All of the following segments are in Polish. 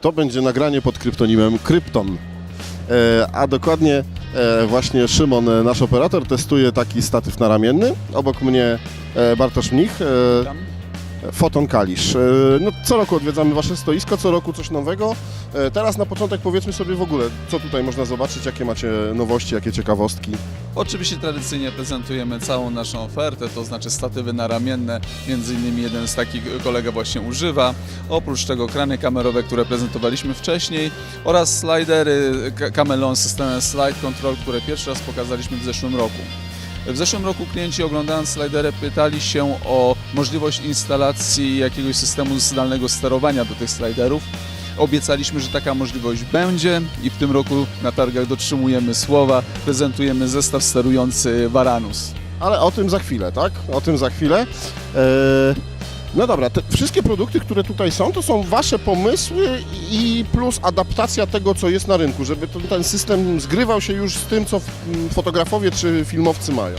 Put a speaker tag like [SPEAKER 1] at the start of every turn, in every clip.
[SPEAKER 1] to będzie nagranie pod kryptonimem Krypton. E, a dokładnie e, właśnie Szymon, e, nasz operator, testuje taki statyw naramienny. Obok mnie Bartosz Mnich, e,
[SPEAKER 2] Tam.
[SPEAKER 1] Foton Kalisz. E, no, co roku odwiedzamy Wasze stoisko, co roku coś nowego. E, teraz na początek powiedzmy sobie w ogóle, co tutaj można zobaczyć, jakie macie nowości, jakie ciekawostki.
[SPEAKER 2] Oczywiście tradycyjnie prezentujemy całą naszą ofertę, to znaczy statywy naramienne, między innymi jeden z takich kolega właśnie używa. Oprócz tego krany kamerowe, które prezentowaliśmy wcześniej oraz slidery Ca- Camelon systemem Slide Control, które pierwszy raz pokazaliśmy w zeszłym roku. W zeszłym roku klienci oglądając slidery pytali się o możliwość instalacji jakiegoś systemu zdalnego sterowania do tych sliderów. Obiecaliśmy, że taka możliwość będzie i w tym roku na targach dotrzymujemy słowa, prezentujemy zestaw sterujący Varanus.
[SPEAKER 1] Ale o tym za chwilę, tak? O tym za chwilę. E, no dobra, te wszystkie produkty, które tutaj są, to są Wasze pomysły i plus adaptacja tego, co jest na rynku, żeby ten, ten system zgrywał się już z tym, co fotografowie czy filmowcy mają.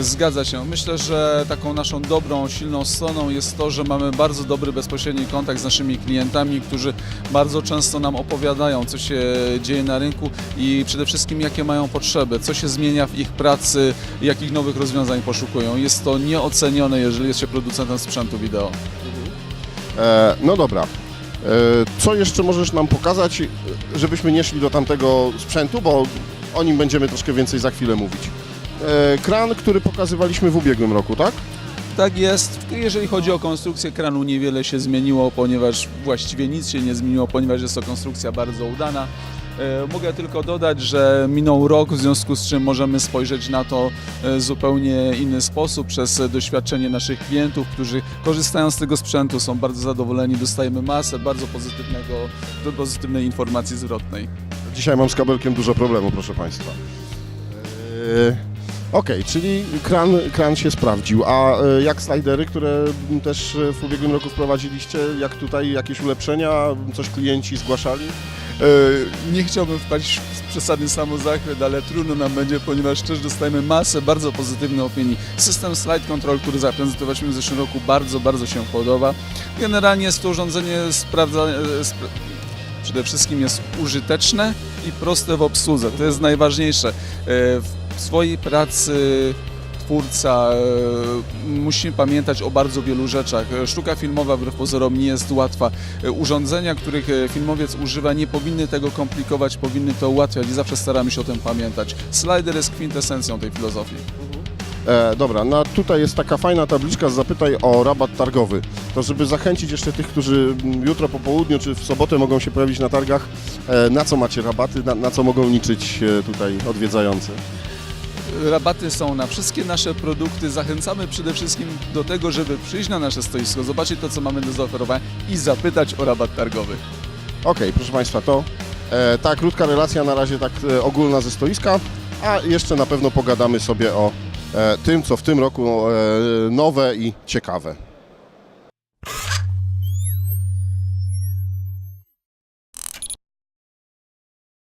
[SPEAKER 2] Zgadza się. Myślę, że taką naszą dobrą, silną stroną jest to, że mamy bardzo dobry, bezpośredni kontakt z naszymi klientami, którzy bardzo często nam opowiadają, co się dzieje na rynku i przede wszystkim jakie mają potrzeby, co się zmienia w ich pracy, jakich nowych rozwiązań poszukują. Jest to nieocenione, jeżeli jest się producentem sprzętu wideo.
[SPEAKER 1] E, no dobra. E, co jeszcze możesz nam pokazać, żebyśmy nie szli do tamtego sprzętu, bo o nim będziemy troszkę więcej za chwilę mówić. E, kran, który pokazywaliśmy w ubiegłym roku, tak?
[SPEAKER 2] Tak jest. Jeżeli chodzi o konstrukcję kranu, niewiele się zmieniło, ponieważ właściwie nic się nie zmieniło, ponieważ jest to konstrukcja bardzo udana. E, Mogę tylko dodać, że minął rok, w związku z czym możemy spojrzeć na to e, zupełnie inny sposób przez doświadczenie naszych klientów, którzy korzystają z tego sprzętu, są bardzo zadowoleni, dostajemy masę bardzo pozytywnego, pozytywnej informacji zwrotnej.
[SPEAKER 1] Dzisiaj mam z kabelkiem dużo problemu, proszę Państwa. Yy, Okej, czyli kran, kran się sprawdził. A e, jak slidery, które też e, w ubiegłym roku wprowadziliście, jak tutaj jakieś ulepszenia, coś klienci zgłaszali?
[SPEAKER 2] E, Nie chciałbym wpaść w przesadny samozachwyt, ale trudno nam będzie, ponieważ też dostajemy masę bardzo pozytywnych opinii. System Slide Control, który zaprezentowaliśmy w zeszłym roku, bardzo, bardzo się podoba. Generalnie jest to urządzenie sprawdza... Spra... Przede wszystkim jest użyteczne i proste w obsłudze. To jest najważniejsze. W swojej pracy twórca e, musi pamiętać o bardzo wielu rzeczach. E, Sztuka filmowa wbrew pozorom nie jest łatwa. E, Urządzenia, których filmowiec używa, nie powinny tego komplikować, powinny to ułatwiać i zawsze staramy się o tym pamiętać. Slider jest kwintesencją tej filozofii.
[SPEAKER 1] E, dobra, no tutaj jest taka fajna tabliczka, zapytaj o rabat targowy. To żeby zachęcić jeszcze tych, którzy jutro po południu czy w sobotę mogą się pojawić na targach, e, na co macie rabaty, na, na co mogą liczyć e, tutaj odwiedzający?
[SPEAKER 2] Rabaty są na wszystkie nasze produkty. Zachęcamy przede wszystkim do tego, żeby przyjść na nasze stoisko, zobaczyć to, co mamy do zaoferowania i zapytać o rabat targowy.
[SPEAKER 1] Okej, proszę Państwa, to e, ta krótka relacja na razie tak e, ogólna ze stoiska, a jeszcze na pewno pogadamy sobie o e, tym, co w tym roku e, nowe i ciekawe.